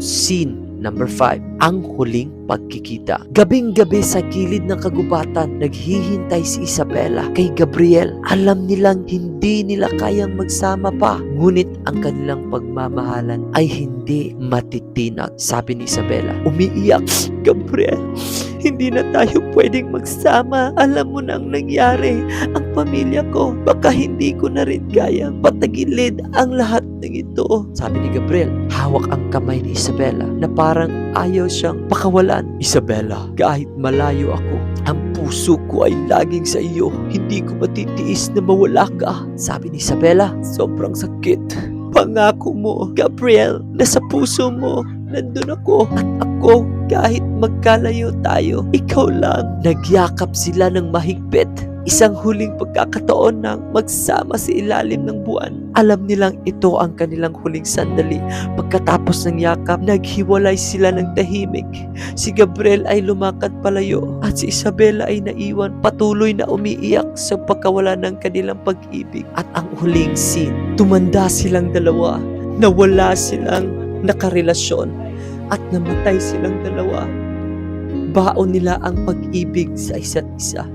Scene Number 5, ang huling pagkikita. Gabing-gabi sa gilid ng kagubatan, naghihintay si Isabela kay Gabriel. Alam nilang hindi nila kayang magsama pa. Ngunit ang kanilang pagmamahalan ay hindi matitinag. Sabi ni Isabela, umiiyak, Gabriel, hindi na tayo pwedeng magsama. Alam mo na ang nangyari. Ang pamilya ko, baka hindi ko na rin kayang patagilid ang lahat ng ito. Sabi ni Gabriel, hawak ang kamay ni Isabela na parang ayaw siyang pakawalan. Isabela, kahit malayo ako, ang puso ko ay laging sa iyo. Hindi ko matitiis na mawala ka. Sabi ni Isabela, sobrang sakit. Pangako mo, Gabriel, na sa puso mo, nandun ako at ako kahit magkalayo tayo, ikaw lang. Nagyakap sila ng mahigpit. Isang huling pagkakataon nang magsama sa ilalim ng buwan. Alam nilang ito ang kanilang huling sandali. Pagkatapos ng yakap, naghiwalay sila ng tahimik. Si Gabriel ay lumakad palayo at si Isabela ay naiwan patuloy na umiiyak sa pagkawala ng kanilang pag-ibig. At ang huling scene, tumanda silang dalawa, nawala silang nakarelasyon at namatay silang dalawa. Baon nila ang pag-ibig sa isa't isa.